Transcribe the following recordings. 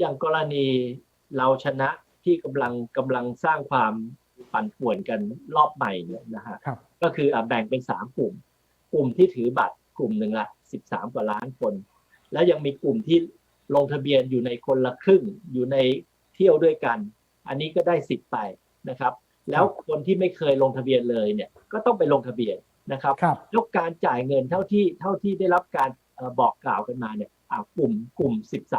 อย่างกรณีเราชนะที่กำลังกำลังสร้างความปั่นป่วนกันรอบใหม่เนี่ยนะฮะครับก็คืออะแบ่งเป็นสามกลุ่ม กลุ่มที่ถือบัตรกลุ่มหนึ่งละสิบสามกว่าล้านคน แล้วยังมีกลุ่มที่ลงทะเบียนอยู่ในคนละครึ่งอยู่ในเที่ยวด้วยกัน อันนี้ก็ได้สิทธิ์ไปนะครับ แล้วคนที่ไม่เคยลงทะเบียนเลยเนี่ยก็ต้องไปลงทะเบียนนะครับครับแล้วการจ่ายเงินเท่าที่เท่าที่ได้รับการเอ่อบอกกล่าวกันมาเนี่ยอ่า กลุ่มกลุ่ม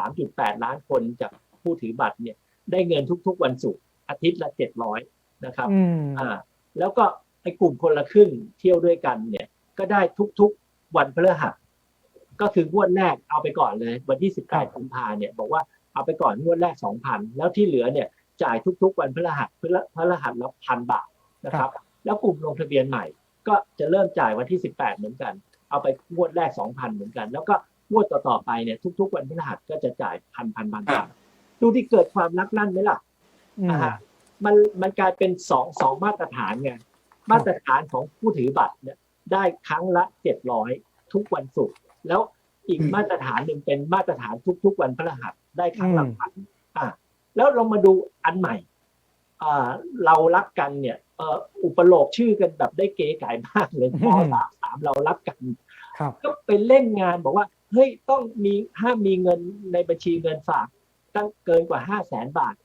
13.8 ล้านคนจากผู้ถือบัตรเนี่ยได้เงินทุกๆวันศุกร์อาทิตย์ละ 700 นะครับอืมอ่าแล้วก็ไอ้กลุ่มคนละครึ่งเที่ยวด้วยกันเนี่ยก็ได้ทุกๆวันพฤหัสก็คืองวดแรกเอาไปก่อนเลย วันที่ 18กุมภาเนี่ยบอกว่าเอาไปก่อนงวดแรก 2,000 แล้วที่เหลือเนี่ยจ่ายทุกๆ วันพฤหัสพฤพฤหัสละพันบาทนะครับ แล้วกลุ่มลงทะเบียนใหม่ ก็จะเริ่มจ่ายวันที่ 18 เหมือนกัน เอาไปงวดแรก 2,000 เหมือนกัน แล้วก็ งวดต่อๆไปเนี่ยทุก ๆ วันพฤหัสก็จะจ่ายพันพันพันบาทดูที่เกิดความรักลั่นไหมล่ะอืมอ่าฮะมันมันกลายเป็นสองสองมาตรฐานไงมาตรฐานของผู้ถือบัตรเนี่ยได้ครั้งละเจ็ดร้อยทุกวันศุกร์แล้วอีกอืมมาตรฐานหนึ่งเป็นมาตรฐานทุก ๆ วันพฤหัสได้ครั้งละอืมพันอ่าแล้วเรามาดูอันใหม่อ่าเรารักกันเนี่ยเอ่ออุปโลกชื่อกันแบบได้เก๋ไก่มากเลยปสามสามเรารักกันครับก็ไปเล่นงานบอกว่า เฮ้ยต้องมีห้ามมีเงินในบัญชีเงินฝาก ตั้งเกินกว่าห้าแสนบาท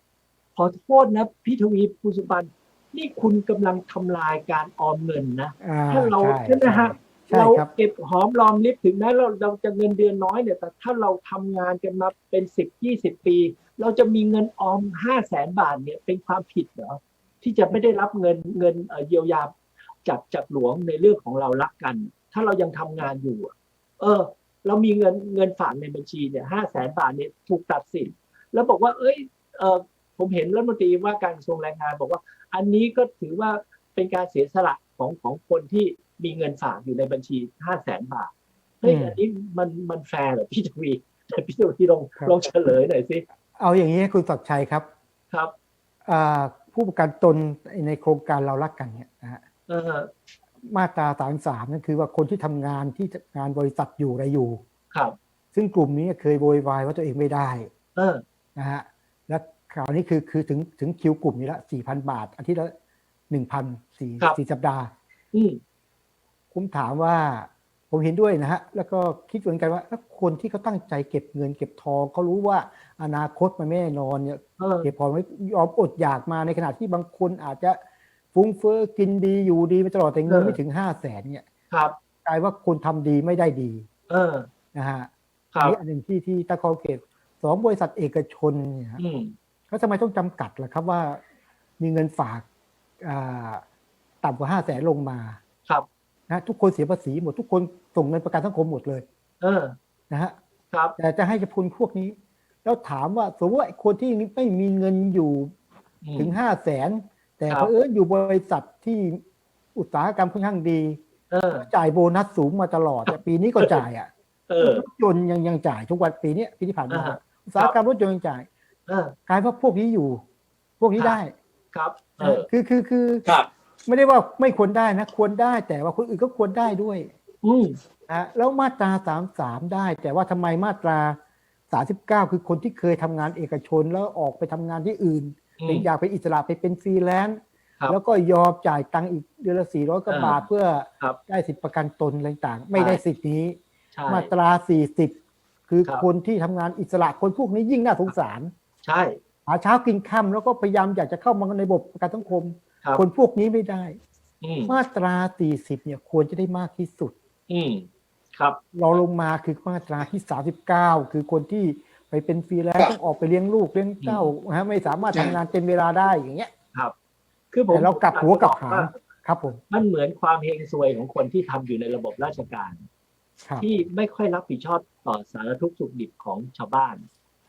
ขอโทษนะพี่ทวีภูสุบันนี่คุณกำลังทำลายการออมเงินนะอ่าถ้าเราใช่ใช่ไหมฮะใช่เราครับเก็บหอมรอมริบถึงแม้เราเราจะเงินเดือนน้อยเนี่ย แต่ถ้าเราทำงานกันมาเป็นสิบยี่สิบปี เราจะมีเงินออมห้าแสนบาทเนี่ยเป็นความผิดเหรอที่จะไม่ได้รับเงินเงินเอ่อเยียวยาจากจากหลวงในเรื่องของเรารักกัน ถ้าเรายังทำงานอยู่อะเออ เรามีเงินเงินฝากในบัญชีเนี่ยห้าแสนบาทเนี่ยถูกตัดสินแล้วบอกว่า เอ้ยเออผมเห็นรัฐมนตรีว่าการกระทรวงแรงงานบอกว่า อันนี้ก็ถือว่าเป็นการเสียสละของของคนที่มีเงินฝากอยู่ในบัญชีห้าแสนบาทเฮ้ยอืมอันนี้มันมันแฟร์เหรอพี่ทวีแต่พี่ทวีลองครับลองเฉลยหน่อยสิเอาอย่างนี้คุณศักดิ์ชัยครับครับอ่าผู้ประกันตนในโครงการเรารักกันเนี่ยนะฮะเออ มาตราสามสามนั่นคือว่าคนที่ทำงานที่งานบริษัทอยู่อะไรอยู่ ครับ ซึ่งกลุ่มนี้เคยโวยวายว่าตัวเองไม่ได้ เออนะฮะและคราวนี้คือคือถึงถึงคิวกลุ่มนี้ละสี่พันบาทอาทิตย์ละหนึ่งพันสี่ครับสี่สัปดาห์อืมผมถามว่าผมเห็นด้วยนะฮะ แล้วก็คิดเหมือนกันว่าถ้าคนที่เขาตั้งใจเก็บเงินเก็บทองเขารู้ว่าอนาคตมันไม่แน่นอนเนี่ยเออเก็บพอไม่ยอมอดอยากมาในขณะที่บางคนอาจจะ ฟุ้งเฟ้อกินดีอยู่ดีมาตลอดแต่เงินเออไม่ถึงห้าแสนเนี่ยครับกลายว่าคนทำดีไม่ได้ดี เออนะฮะครับนี่อันหนึ่งที่ที่ตะคอเกตสองบริษัทเอกชนเนี่ยฮะอืมเขาทำไมต้องจำกัดล่ะครับว่า มีเงินฝากอ่าต่ำกว่าห้าแสนลงมาครับนะทุกคนเสียภาษีหมดทุกคนส่งเงินประกันสังคมหมดเลย เออนะฮะครับแต่จะให้จะพุนพวกนี้ แล้วถามว่าสมมติว่าไอ้คนที่ไม่มีเงินอยู่อืมถึงห้าแสน แต่ครับเพอเอิญอยู่บริษัทที่อุตสาหกรรมค่อนข้างดีเออจ่ายโบนัสสูงมาตลอด แต่ปีนี้ก็จ่ายอะเออรถยนต์ยังยังจ่ายทุกวันปีเนี้ยปีที่ผ่านมาอ่าฮะอุตสาหกรรมรถยนต์ยังจ่ายเออกลายว่าพวกนี้อยู่ พวกนี้ครับได้ครับเออคือคือคือครับไม่ได้ว่าไม่ควรได้นะ ควรได้แต่ว่าคนอื่นก็ควรได้ด้วย อืมนะแล้วมาตราสามสามได้ แต่ว่าทำไมมาตราสาสิบเก้าคือคนที่เคยทำงานเอกชนแล้วออกไปทำงานที่อื่น อืมเป็นอยากเป็นอิสระไปเป็นฟรีแลนซ์ครับแล้วก็ยอมจ่ายตังค์อีกเดือนละสี่ร้อยกว่าอ่าบาทเพื่อครับได้สิทธิประกันตนอะไรต่างๆไม่ได้สิทธินี้ใช่มาตราสี่สิบคือครับคนที่ทำงานอิสระคนพวกนี้ยิ่งน่าสงสาร ใช่หาเช้ากินค่ำแล้วก็พยายามอยากจะเข้ามาในระบบประกันสังคมครับคนพวกนี้ไม่ได้อืมมาตราสี่สิบเนี่ยควรจะได้มากที่สุด อืมครับ เราลงมาคือมาตราที่สาสิบเก้าคือคนที่ ไปเป็นฟรีแลนซ์ต้องออกไปเลี้ยงลูกเลี้ยงเต้านะฮะไม่สามารถทำงานเต็มเวลาได้อย่างเงี้ยครับ คือผมแต่เรากลับหัวกลับหางว่าครับผมมันเหมือนความเฮงซวยของคนที่ทำอยู่ในระบบราชการครับที่ไม่ค่อยรับผิดชอบต่อสารทุกข์สุขดิบของชาวบ้าน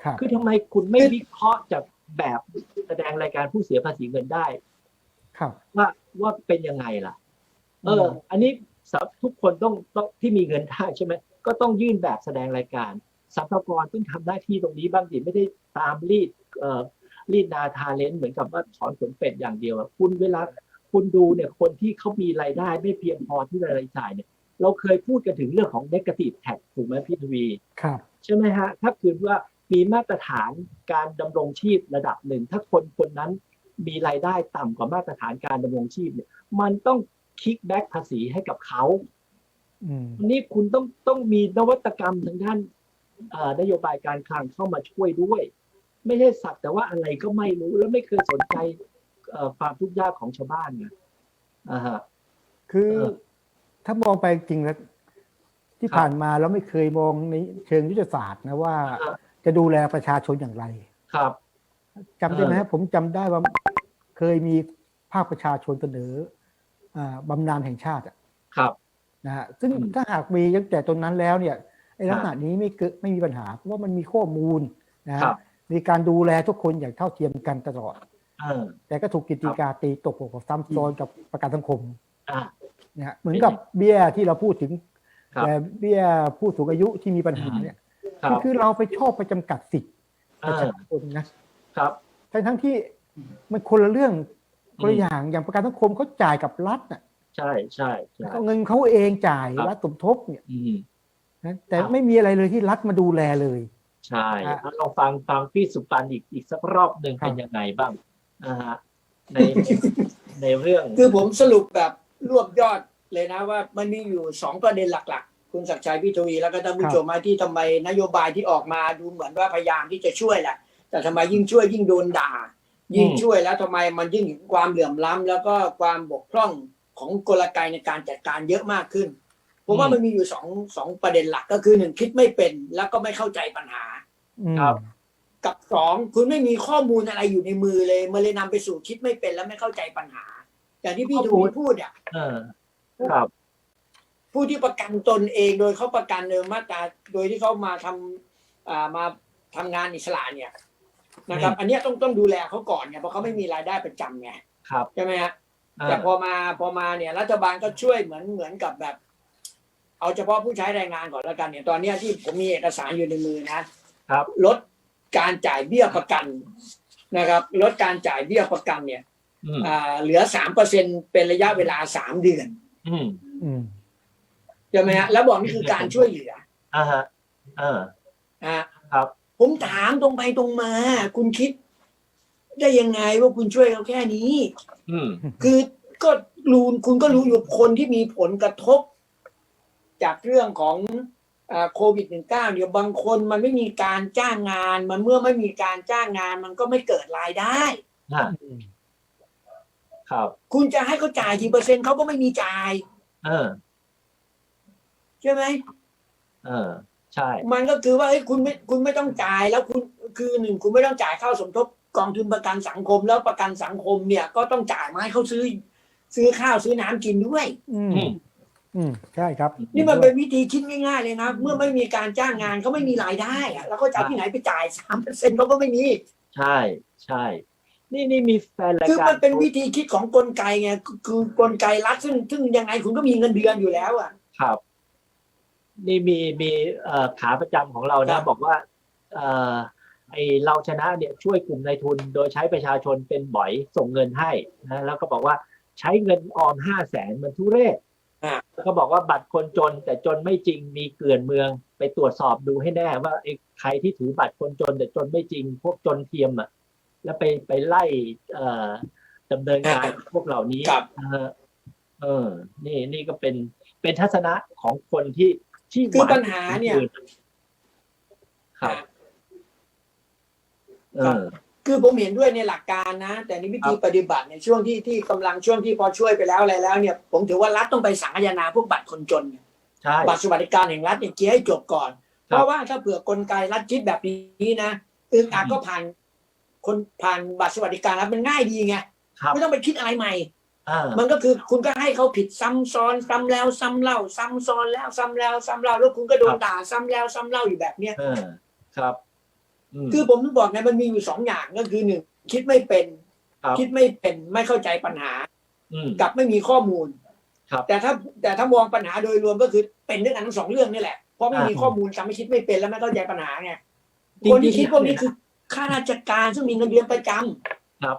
ครับคือทำไมคุณไม่วิเคราะห์จากแบบแสดงรายการผู้เสียภาษีเงินได้ ครับ ว่าว่าเป็นยังไงล่ะ เออ อันนี้สำทุกคนต้องต้องที่มีเงินได้ใช่ไหมก็ต้องยื่นแบบแสดงรายการ สัมภากรต้องทำหน้าที่ตรงนี้บ้างดิไม่ได้ตามรีดเอ่อรีดนาทาเลนเหมือนกับว่าถอนขนเป็ดอย่างเดียวอะคุณเวลาคุณดูเนี่ยคนที่เขามีรายได้ไม่เพียงพอที่จะรายจ่ายเนี่ย เราเคยพูดกันถึงเรื่องของ negative tax ถูกไหมพี่ทวีครับใช่ไหมฮะ ถ้าคือว่ามีมาตรฐานการดำรงชีพระดับหนึ่ง ถ้าคนคนนั้นมีรายได้ต่ำกว่ามาตรฐานการดำรงชีพเนี่ยมันต้องคิกแบ็กภาษีให้กับเขาอืมวันนี้คุณต้องต้องมีนวัตกรรมทางด้านเอ่อ นโยบายการคลังเข้ามาช่วยด้วย ไม่ใช่สักแต่ว่าอะไรก็ไม่รู้แล้วไม่เคยสนใจเอ่อความทุกข์ยากของชาวบ้านไงอ่าฮะคือเออถ้ามองไปจริงแล้วที่ครับผ่านมาเราไม่เคยมองในเชิงยุทธศาสตร์นะว่าครับจะดูแลประชาชนอย่างไร ครับจำได้ไหมเออฮะผมจำได้ว่าเคยมีภาคประชาชนเสนออ่าบำนาญแห่งชาติอะครับนะฮะซึ่งอืมถ้าหากมีตั้งแต่ตรงนั้นแล้วเนี่ย ไอ้ลักษณะครับนี้ไม่เกิดไม่มีปัญหาเพราะว่ามันมีข้อมูลนะฮะครับมีการดูแลทุกคนอย่างเท่าเทียมกันตลอดเออแต่ก็ถูกกิจการตีตกกับซ้ำซ้อนกับประกันสังคมอ่านะฮะเหมือนกับเบี้ยที่เราพูดถึงครับแต่เบี้ยผู้สูงอายุที่มีปัญหาเนี่ยครับคือเราไปชอบไปจำกัดสิทธิ์ปเอระอชาชนนะครับทั้งทั้งๆที่มันคนละเรื่องคนละอย่างอย่างประกันสังคมเขาจ่ายกับรัฐน่ะใช่ใช่ใช่เอาเงินเขาเองจ่ายครับรัฐสมทบเนี่ยอืม นะแต่ครับไม่มีอะไรเลยที่รัฐมาดูแลเลย ใช่อะแล้วเราฟังฟังพี่สุปันอีกอีกสักรอบหนึ่งครับเป็นยังไงบ้างอ่าฮะในในเรื่อง คือผมสรุปแบบรวบยอดเลยนะว่ามันมีอยู่สองประเด็นหลักๆ คุณศักดิ์ชัยพี่ทวีแล้วก็ท่านผู้ชมมาที่ทำไมนโยบายที่ออกมาดูเหมือนว่าพยายามที่จะช่วยแหละ แต่ทำไมยิ่งช่วยยิ่งโดนด่า ยิ่งช่วยแล้วทำไมมันยิ่งเห็นความเหลื่อมล้ำแล้วก็ความบกพร่องของกลไกในการจัดการเยอะมากขึ้น ผมว่าอืมมันมีอยู่สองสองประเด็นหลักก็คือหนึ่งคิดไม่เป็นแล้วก็ไม่เข้าใจปัญหาอืมครับ กับสองคุณไม่มีข้อมูลอะไรอยู่ในมือเลยมันเลยนำไปสู่คิดไม่เป็นและไม่เข้าใจปัญหาอย่างที่พี่ทวีพูดอะเออครับ ผู้ที่ประกันตนเองโดยเขาประกันเดิมมาตราโดยที่เขามาทำอ่ามาทำงานอิสระเนี่ยนะครับ อันเนี้ยต้องต้องดูแลเขาก่อนไงเพราะเขาไม่มีรายได้ประจำไงครับใช่ไหมฮะอ่าแต่พอมาพอมาเนี่ย รัฐบาลก็ช่วยเหมือนเหมือนกับแบบ เอาเฉพาะผู้ใช้แรงงานก่อนแล้วกันเนี่ยตอนเนี้ยที่ผมมีเอกสารอยู่ในมือนะครับ ลดการจ่ายเบี้ยประกันนะครับ ลดการจ่ายเบี้ยประกันเนี่ยอืมอ่าเหลือสามเปอร์เซ็นเป็นระยะเวลาสามเดือนอืมอืม ใช่ไหมฮะแล้วบอกนี่คือการช่วยเหลืออ่าฮะเอออ่าครับ ผมถามตรงไปตรงมา คุณคิด ได้ยังไงว่าคุณช่วยเขาแค่นี้ อืม คือก็รู้คุณก็รู้อยู่คนที่มีผลกระทบ จากเรื่องของอาโควิด -19 เนี่ยบางคนมันไม่มีการจ้างงาน มันเมื่อไม่มีการจ้างงาน มันก็ไม่เกิดรายได้อะครับ คุณจะให้เขาจ่ายกี่เปอร์เซ็นต์เขาก็ไม่มีจ่าย เออ ใช่ไหมเออ ใช่ มันก็คือว่าเฮ้ยคุณไม่คุณไม่ต้องจ่ายแล้วคุณคือหนึ่งคุณไม่ต้องจ่ายค่าสมทบกองทุนประกันสังคมแล้วประกันสังคมเนี่ย ก็ต้องจ่ายมาให้เขาซื้อ ซื้อข้าวซื้อน้ำกินด้วย อืม อืมอืมใช่ครับนี่มันเป็นวิธีคิดง่ายๆเลยนะ เมื่อไม่มีการจ้างงานเขาไม่มีรายได้อะแล้วเขาจะเอาที่ไหนไปจ่ายสามเปอร์เซ็นต์เขาก็ไม่มี ใช่ใช่ นี่นี่มีแฟนรายคือการมันเป็นวิธีคิดของกลไกไงคือคือกลไกรัฐซึ่งซึ่งยังไงคุณก็มีเงินเดือนอยู่แล้วอะ ครับ นี่มีมีเอ่อขาประจำของเราครันะบ บอกว่าเอ่อไอเราชนะเนี่ยช่วยกลุ่มนายทุนโดยใช้ประชาชนเป็นบ่อยส่งเงินให้นะแล้วก็บอกว่าใช้เงินออมห้าแสนมันทุเรศ อะแล้วก็บอกว่าบัตรคนจนแต่จนไม่จริงมีเกลื่อนเมือง ไปตรวจสอบดูให้แน่ว่าไอ้ใครที่ถือบัตรคนจน แต่จนไม่จริง พวกจนเทียมอะ แล้วไปไปไล่เอ่อดำเนินการพวกเหล่านี้ครับเออเออ นี่นี่ก็เป็นเป็นทัศนะของคนที่ที่คือวังปัญหาเนี่ยครับเออ คือผมเห็นด้วยในหลักการนะ แต่ในวิธีปฏิบัติในช่วงที่ที่กำลังช่วงที่พอช่วยไปแล้วอะไรแล้วเนี่ย ผมถือว่ารัฐต้องไปสังคายนาพวกบัตรคนจนเนี่ยใช่บัตรสวัสดิการแห่งรัฐเนี่ยเคลียร์ให้จบก่อนครับเพราะว่าถ้าเผื่อกลไกรัฐคิดแบบนี้นะอึกอักก็ผ่านคนผ่านบัตรสวัสดิการรัฐมันง่ายดีไงครับไม่ต้องไปคิดอะไรใหม่อ่ามันก็คือคุณก็ให้เขาผิดซ้ำซ้อนซ้ำแล้วซ้ำเล่าซ้ำซ้อนแล้วซ้ำแล้วซ้ำเล่าแล้วคุณก็โดนด่าซ้ำแล้วซ้ำเล่าอยู่แบบเนี้ยเออครับอืม คือผมถึงบอกไงมันมีอยู่สองอย่างก็คือหนึ่งคิดไม่เป็นครับคิดไม่เป็นไม่เข้าใจปัญหาอืมกับไม่มีข้อมูลครับแต่ถ้าแต่ถ้ามองปัญหาโดยรวมก็คือเป็นด้วยกันทั้งสองเรื่องนี่แหละเพราะไม่มีอ่าข้อมูลจำไม่คิดไม่เป็นแล้วไม่เข้าใจปัญหาไงจริงๆคนที่คิดพวกนี้เนี่ยนะคือข้าราชการซึ่งมีเงินเดือนประจำครับ